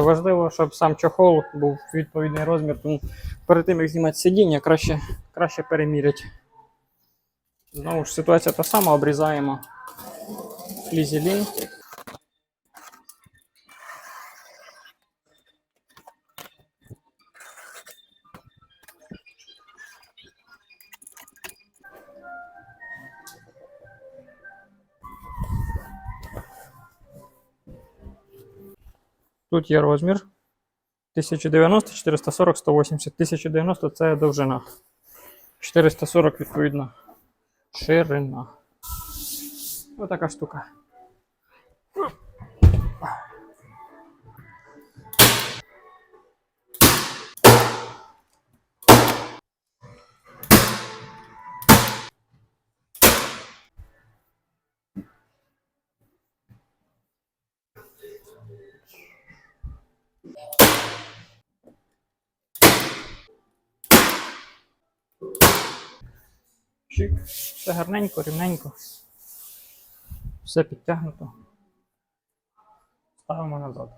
Важливо, щоб сам чохол був відповідний розмір, тому перед тим як знімати сидіння, краще, краще переміряти. Знову ж ситуація та сама, обрізаємо флізелін. Тут є розмір 1090, 440, 180. 1090 це довжина. 440 відповідно. Ширина. Отака штука. Чик. Все гарненько, рівненько. Все підтягнуто. Ставимо назад.